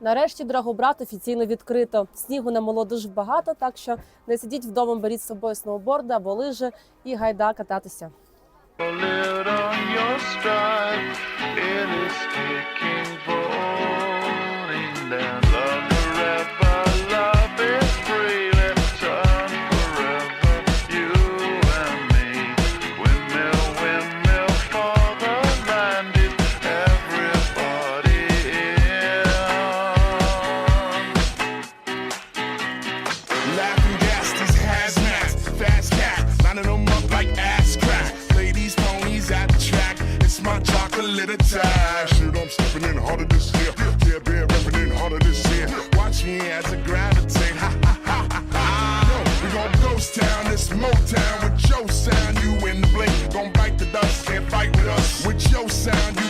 Нарешті драгобрат офіційно відкрито. Снігу намоло дуже багато, так що не сидіть вдома, беріть з собою сноуборди або лижі і гайда кататися. down. Little at a time. Shoot, I'm stepping in harder this year. Yeah, been repping in harder this year. Watch me as I gravitate. Ha ha ha ha ha. Yo, we gon' ghost town, this Motown with your sound. You in the blink, gon' bite the dust. Can't fight with us. With your sound, you